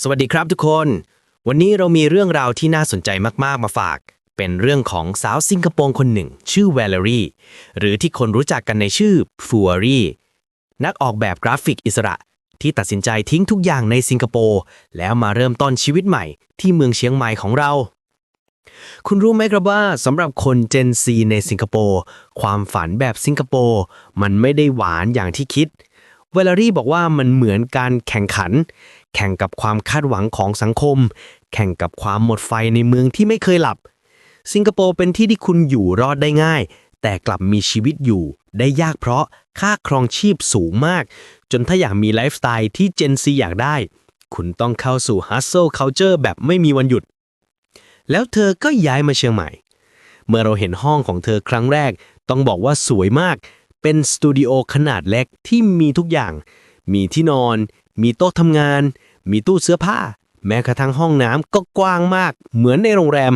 สวัสดีครับทุกคน วันนี้เรามีเรื่องราวที่น่าสนใจมาก ๆ มาฝาก เป็นเรื่องของสาวสิงคโปร์คนหนึ่ง ชื่อแวลรีหรือที่คนรู้จักกันในชื่อฟูอรีนักออกแบบกราฟิกอิสระ ที่ตัดสินใจทิ้งทุกอย่างในสิงคโปร์ แล้วมาเริ่มต้นชีวิตใหม่ที่เมืองเชียงใหม่ของเรา คุณรู้ไหมครับว่าสำหรับคนเจนซีในสิงคโปร์ความฝันแบบสิงคโปร์มันไม่ได้หวานอย่างที่คิดเวลารี่บอกว่ามันเหมือนการแข่งขัน แข่งกับความคาดหวังของสังคม แข่งกับความหมดไฟในเมืองที่ไม่เคยหลับ สิงคโปร์เป็นที่ที่คุณอยู่รอดได้ง่าย แต่กลับมีชีวิตอยู่ได้ยากเพราะค่าครองชีพสูงมาก จนถ้าอยากมีไลฟ์สไตล์ที่เจนซีอยากได้ คุณต้องเข้าสู่ Hustle Culture แบบไม่มีวันหยุด แล้วเธอก็ย้ายมาเชียงใหม่ เมื่อเราเห็นห้องของเธอครั้งแรก ต้องบอกว่าสวยมาก เป็นสตูดิโอขนาดเล็กที่มีทุกอย่าง มีที่นอน มีโต๊ะทำงาน มีตู้เสื้อผ้า แม้กระทั่งห้องน้ำก็กว้างมาก เหมือนในโรงแรม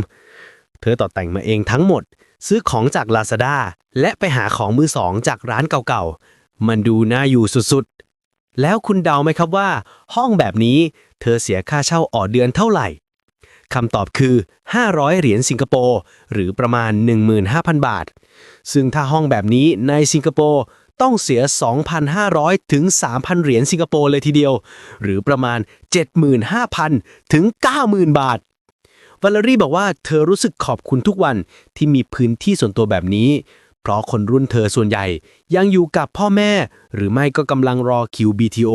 เธอต่อแต่งมาเองทั้งหมด ซื้อของจาก Lazada และไปหาของมือสองจากร้านเก่าๆ มันดูน่าอยู่สุดๆ แล้วคุณเดาไหมครับว่า ห้องแบบนี้เธอเสียค่าเช่าออเดือนเท่าไหร่คำตอบคือ 500 เหรียญสิงคโปร์ หรือประมาณ 15,000 บาท ซึ่งถ้าห้องแบบนี้ในสิงคโปร์ ต้องเสีย 2,500 ถึง 3,000 เหรียญสิงคโปร์เลยทีเดียว หรือประมาณ 75,000 ถึง 90,000 บาทวาลารี่บอกว่าเธอรู้สึกขอบคุณทุกวันที่มีพื้นที่ส่วนตัวแบบนี้ เพราะคนรุ่นเธอส่วนใหญ่ยังอยู่กับพ่อแม่ หรือไม่ก็กำลังรอคิว BTO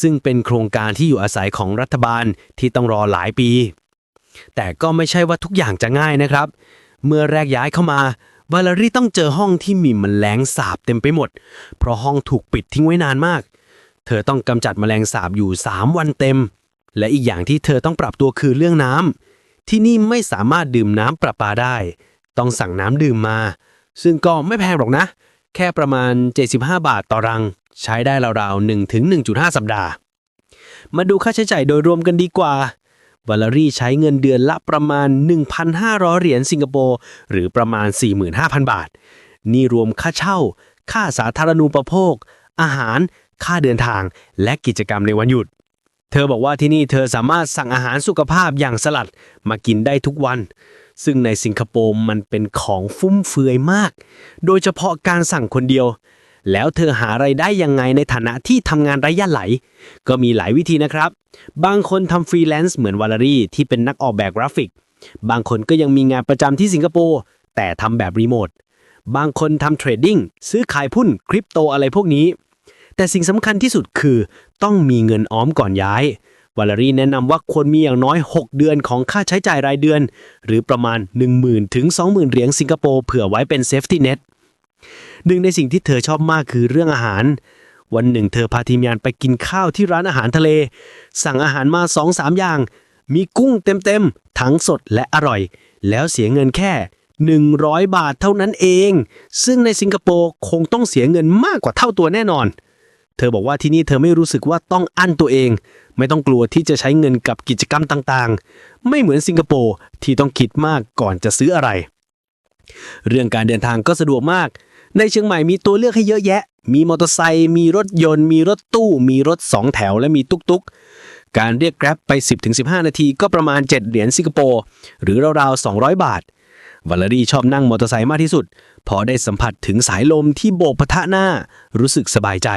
ซึ่งเป็นโครงการที่อยู่อาศัยของรัฐบาลที่ต้องรอหลายปี แต่ก็ไม่ใช่ว่าทุกอย่างจะง่ายนะครับ เมื่อแรกย้ายเข้ามา วาลารี่ต้องเจอห้องที่มีแมลงสาบเต็มไปหมด เพราะห้องถูกปิดทิ้งไว้นานมาก เธอต้องกำจัดแมลงสาบอยู่ 3 วันเต็ม และอีกอย่างที่เธอต้องปรับตัวคือเรื่องน้ำที่นี่ไม่สามารถดื่มน้ำประปาได้ ต้องสั่งน้ำดื่มมา ซึ่งก็ไม่แพงหรอกนะ แค่ประมาณ 75 บาทต่อรัง ใช้ได้ราวๆ1ถึง1.5 สัปดาห์ มาดูค่าใช้จ่ายโดยรวมกันดีกว่า วาลารี่ใช้เงินเดือนละประมาณ 1,500 เหรียญสิงคโปร์หรือประมาณ 45,000 บาท นี่รวมค่าเช่า ค่าสาธารณูปโภค อาหาร ค่าเดินทาง และกิจกรรมในวันหยุด เธอบอกว่าที่นี่เธอสามารถสั่งอาหารสุขภาพอย่างสลัดมากินได้ทุกวัน ซึ่งในสิงคโปร์มันเป็นของฟุ่มเฟือยมาก โดยเฉพาะการสั่งคนเดียว แล้วเธอหาไรายได้ยังไงในฐานะที่ทำงานระยะไหล ก็มีหลายวิธีนะครับ บางคนทำฟรีแลนซ์เหมือนวาลารีที่เป็นนักออกแบบกราฟิก บางคนก็ยังมีงานประจำที่สิงคโปร์แต่ทำแบบรีโมท บางคนทำเทรดดิ้งซื้อขายหุ้นคริปโตอะไรพวกนี้ แต่สิ่งสำคัญที่สุดคือ ต้องมีเงินออมก่อนย้ายวาลารีแนะนำว่าควรมีอย่างน้อย 6 เดือนของค่าใช้จ่ายรายเดือน หรือประมาณ 10,000 ถึง 20,000 เหรียญสิงคโปร์เผื่อไว้เป็นเซฟตี้เน็ต หนึ่งในสิ่งที่เธอชอบมากคือเรื่องอาหาร วันหนึ่งเธอพาทีมงานไปกินข้าวที่ร้านอาหารทะเล สั่งอาหารมา2องสามอย่าง มีกุ้งเต็มๆ ทั้งสดและอร่อย แล้วเสียเงินแค่ 100 บาทเท่านั้นเอง ซึ่งในสิงคโปร์คงต้องเสียเงินมากกว่าเท่าตัวแน่นอน เธอบอกว่าที่นี่เธอไม่รู้สึกว่าต้องอั้นตัวเอง ไม่ต้องกลัวที่จะใช้เงินกับกิจกรรมต่างๆ ไม่เหมือนสิงคโปร์ที่ต้องคิดมากก่อนจะซื้ออะไร เรื่องการเดินทางก็สะดวกมาก ในเชียงใหม่มีตัวเลือกให้เยอะแยะ มีมอเตอร์ไซค์มีรถยนต์ มีรถตู้ มีรถ2แถวและมีตุกๆ การเรียก Grab ไป 10-15 นาทีก็ประมาณ 7 เหรียญสิงคโปร์หรือราวๆ 200 บาทวาลารีชอบนั่งมอเตอร์ไซค์มากที่สุด พอได้สัมผัสถึงสายลมที่โบกปะทะหน้า รู้สึกสบายใจ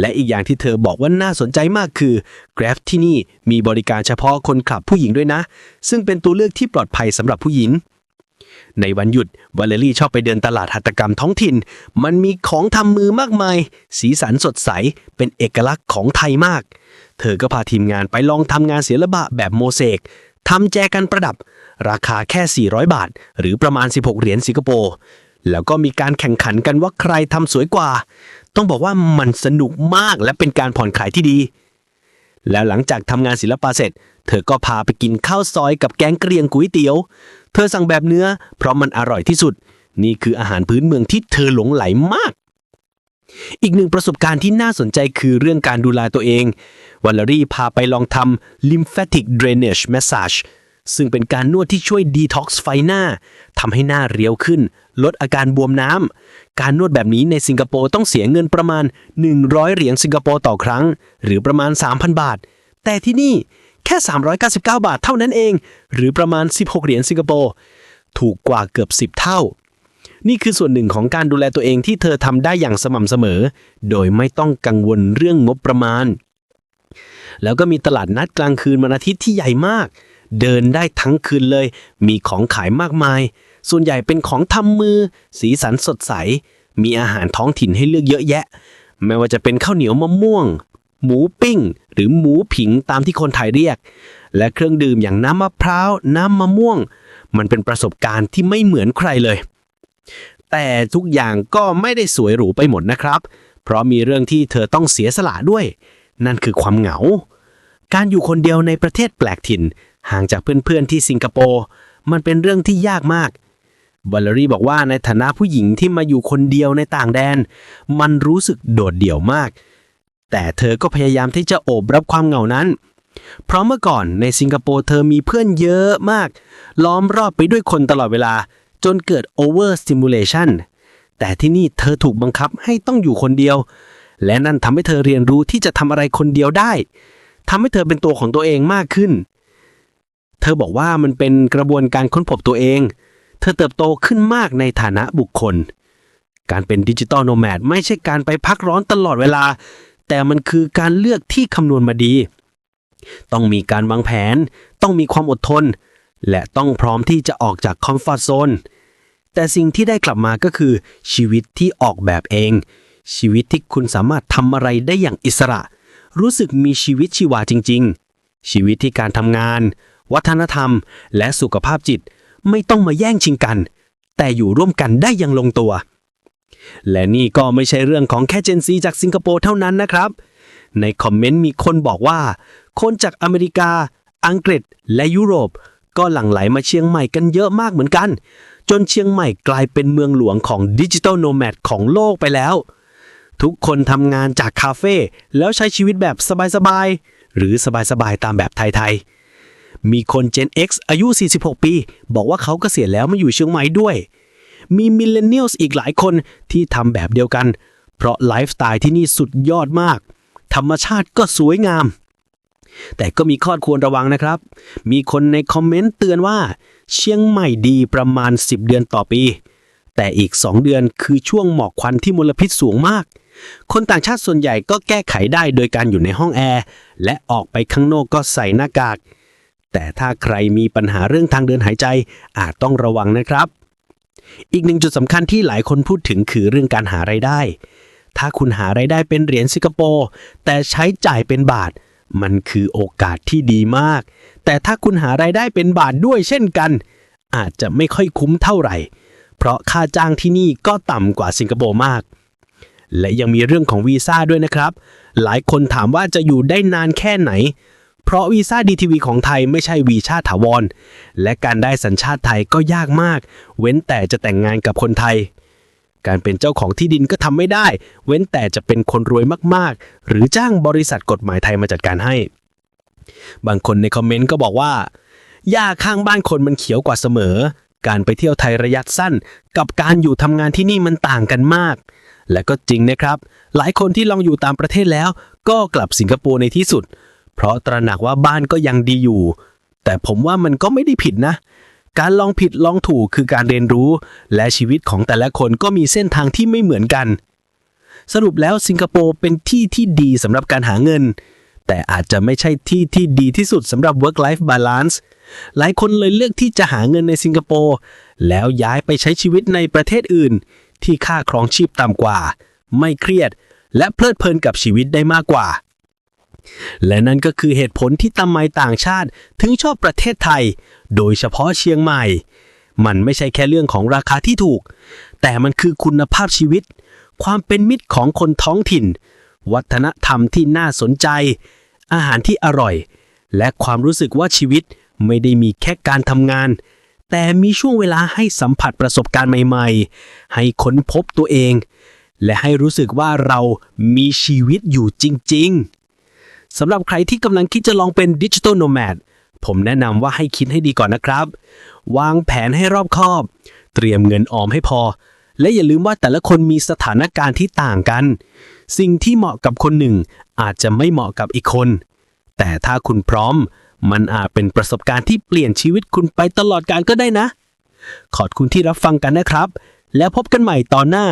และอีกอย่างที่เธอบอกว่าน่าสนใจมากคือ Grab ที่นี่มีบริการเฉพาะคนขับผู้หญิงด้วยนะ ซึ่งเป็นตัวเลือกที่ปลอดภัยสำหรับผู้หญิง ในวันหยุดวาเลรี่ชอบไปเดินตลาดหัตถกรรมท้องถิ่น มันมีของทำมือมากมาย สีสันสดใส เป็นเอกลักษณ์ของไทยมาก เธอก็พาทีมงานไปลองทำงานศิลปะแบบโมเสกทำแจกันประดับ ราคาแค่ 400 บาท หรือประมาณ 16 เหรียญสิงคโปร์ แล้วก็มีการแข่งขันกันว่าใครทำสวยกว่า ต้องบอกว่ามันสนุกมากและเป็นการผ่อนคลายที่ดี แล้วหลังจากทำงานศิลปะเสร็จ เธอก็พาไปกินข้าวซอยกับแกงเกรียงก๋วยเตี๋ยว เธอสั่งแบบเนื้อ เพราะมันอร่อยที่สุด นี่คืออาหารพื้นเมืองที่เธอหลงไหลมาก อีกหนึ่งประสบการณ์ที่น่าสนใจคือเรื่องการดูแลตัวเองวาลารี่พาไปลองทำ lymphatic drainage massage ซึ่งเป็นการนวดที่ช่วย detox ไฟหน้าทำให้หน้าเรียวขึ้น ลดอาการบวมน้ำ การนวดแบบนี้ในสิงคโปร์ต้องเสียเงินประมาณ 100 เหรียญสิงคโปร์ต่อครั้ง หรือประมาณ 3,000 บาท แต่ที่นี่แค่ 399 บาทเท่านั้นเอง หรือประมาณ 16 เหรียญสิงคโปร์ถูกกว่าเกือบ 10 เท่า นี่คือส่วนหนึ่งของการดูแลตัวเองที่เธอทำได้อย่างสม่ำเสมอ โดยไม่ต้องกังวลเรื่องงบประมาณ แล้วก็มีตลาดนัดกลางคืนวันอาทิตย์ที่ใหญ่มาก เดินได้ทั้งคืนเลย มีของขายมากมาย ส่วนใหญ่เป็นของทำมือ สีสันสดใส มีอาหารท้องถิ่นให้เลือกเยอะแยะ ไม่ว่าจะเป็นข้าวเหนียวมะม่วง หมูปิ้ง หรือหมูผิงตามที่คนไทยเรียก และเครื่องดื่มอย่างน้ำมะพร้าว น้ำมะม่วง มันเป็นประสบการณ์ที่ไม่เหมือนใครเลย แต่ทุกอย่างก็ไม่ได้สวยหรูไปหมดนะครับ เพราะมีเรื่องที่เธอต้องเสียสละด้วย นั่นคือความเหงา การอยู่คนเดียวในประเทศแปลกถิ่นห่างจากเพื่อนๆที่สิงคโปร์มันเป็นเรื่องที่ยากมาก บัลเลอรี่บอกว่าในฐานะผู้หญิงที่มาอยู่คนเดียวในต่างแดน มันรู้สึกโดดเดี่ยวมาก แต่เธอก็พยายามที่จะโอบรับความเหงานั้น เพราะเมื่อก่อนในสิงคโปร์เธอมีเพื่อนเยอะมาก ล้อมรอบไปด้วยคนตลอดเวลา จนเกิด over stimulation แต่ที่นี่เธอถูกบังคับให้ต้องอยู่คนเดียว และนั่นทำให้เธอเรียนรู้ที่จะทำอะไรคนเดียวได้ทำให้เธอเป็นตัวของตัวเองมากขึ้น เธอบอกว่ามันเป็นกระบวนการค้นพบตัวเอง เธอเติบโตขึ้นมากในฐานะบุคคล การเป็นดิจิตอลโนแมดไม่ใช่การไปพักร้อนตลอดเวลา แต่มันคือการเลือกที่คำนวณมาดี ต้องมีการวางแผน ต้องมีความอดทน และต้องพร้อมที่จะออกจากคอมฟอร์ทโซนแต่สิ่งที่ได้กลับมาก็คือชีวิตที่ออกแบบเอง ชีวิตที่คุณสามารถทำอะไรได้อย่างอิสระ รู้สึกมีชีวิตชีวาจริง ๆ ชีวิตที่การทำงาน วัฒนธรรม และสุขภาพจิต ไม่ต้องมาแย่งชิงกัน แต่อยู่ร่วมกันได้อยังลงตัว และนี่ก็ไม่ใช่เรื่องของแค่เจนซีจากสิงคโปร์เท่านั้นนะครับ ในคอมเมนต์มีคนบอกว่า คนจากอเมริกา อังกฤษ และยุโรป ก็หลั่งไหลมาเชียงใหม่กันเยอะมากเหมือนกัน จนเชียงใหม่กลายเป็นเมืองหลวงของดิจิ t a ลโนแมดของโลกไปแล้ว ทุกคนทำงานจากคาเฟ่แล้วใช้ชีวิตแบบสบายๆหรือสบายๆตามแบบไทยๆ มีคน Gen X อายุ 46 ปี บอกว่าเขาเกษียณแล้วมาอยู่เชียงใหม่ด้วย มีมิเลนเนียลอีกหลายคนที่ทำแบบเดียวกัน เพราะไลฟ์สไตล์ที่นี่สุดยอดมาก ธรรมชาติก็สวยงาม แต่ก็มีข้อควรระวังนะครับ มีคนในคอมเมนต์เตือนว่า เชียงใหม่ดีประมาณ 10 เดือนต่อปี แต่อีก 2 เดือนคือช่วงหมอกควันที่มลพิษสูงมากคนต่างชาติส่วนใหญ่ก็แก้ไขได้โดยการอยู่ในห้องแอร์ และออกไปข้างนอกก็ใส่หน้ากาก แต่ถ้าใครมีปัญหาเรื่องทางเดินหายใจอาจต้องระวังนะครับ อีกหนึ่งจุดสำคัญที่หลายคนพูดถึงคือเรื่องการหาไรายได้ ถ้าคุณหาไรายได้เป็นเหรียญสิงคโปร์แต่ใช้จ่ายเป็นบาท มันคือโอกาสที่ดีมาก แต่ถ้าคุณหารายได้เป็นบาทด้วยเช่นกัน อาจจะไม่ค่อยคุ้มเท่าไหร่ เพราะค่าจ้างที่นี่ก็ต่ำกว่าสิงคโปร์มาก และยังมีเรื่องของวีซ่าด้วยนะครับ หลายคนถามว่าจะอยู่ได้นานแค่ไหน เพราะวีซ่า DTV ของไทยไม่ใช่วีซ่าถาวร และการได้สัญชาติไทยก็ยากมาก เว้นแต่จะแต่งงานกับคนไทย การเป็นเจ้าของที่ดินก็ทำไม่ได้ เว้นแต่จะเป็นคนรวยมากๆ หรือจ้างบริษัทกฎหมายไทยมาจัดการให้ บางคนในคอมเมนต์ก็บอกว่าหญ้าข้างบ้านคนมันเขียวกว่าเสมอ การไปเที่ยวไทยระยะสั้น กับการอยู่ทำงานที่นี่มันต่างกันมาก และก็จริงนะครับ หลายคนที่ลองอยู่ตามประเทศแล้ว ก็กลับสิงคโปร์ในที่สุด เพราะตระหนักว่าบ้านก็ยังดีอยู่ แต่ผมว่ามันก็ไม่ได้ผิดนะ การลองผิดลองถูกคือการเรียนรู้ และชีวิตของแต่ละคนก็มีเส้นทางที่ไม่เหมือนกัน สรุปแล้วสิงคโปร์เป็นที่ที่ดีสำหรับการหาเงิน แต่อาจจะไม่ใช่ที่ที่ดีที่สุดสำหรับ work life balance หลายคนเลยเลือกที่จะหาเงินในสิงคโปร์แล้วย้ายไปใช้ชีวิตในประเทศอื่น ที่ค่าครองชีพต่ำกว่า ไม่เครียด และเพลิดเพลินกับชีวิตได้มากกว่า และนั่นก็คือเหตุผลที่ทำไมต่างชาติถึงชอบประเทศไทย โดยเฉพาะเชียงใหม่ มันไม่ใช่แค่เรื่องของราคาที่ถูก แต่มันคือคุณภาพชีวิต ความเป็นมิตรของคนท้องถิ่น วัฒนธรรมที่น่าสนใจ อาหารที่อร่อย และความรู้สึกว่าชีวิตไม่ได้มีแค่การทำงาน แต่มีช่วงเวลาให้สัมผัสประสบการณ์ใหม่ ๆ ให้ค้นพบตัวเอง และให้รู้สึกว่าเรามีชีวิตอยู่จริง ๆ สำหรับใครที่กำลังคิดจะลองเป็นดิจิ t a ลโนแมดผมแนะนำว่าให้คิดให้ดีก่อนนะครับ วางแผนให้รอบคอบ เตรียมเงินออมให้พอ และอย่าลืมว่าแต่ละคนมีสถานการณ์ที่ต่างกัน สิ่งที่เหมาะกับคนหนึ่ง อาจจะไม่เหมาะกับอีกคน แต่ถ้าคุณพร้อม มันอาจเป็นประสบการณ์ที่เปลี่ยนชีวิตคุณไปตลอดกาลก็ได้นะ ขอบคุณที่รับฟังกันนะครับ แล้วพบกันใหม่ตอนหน้า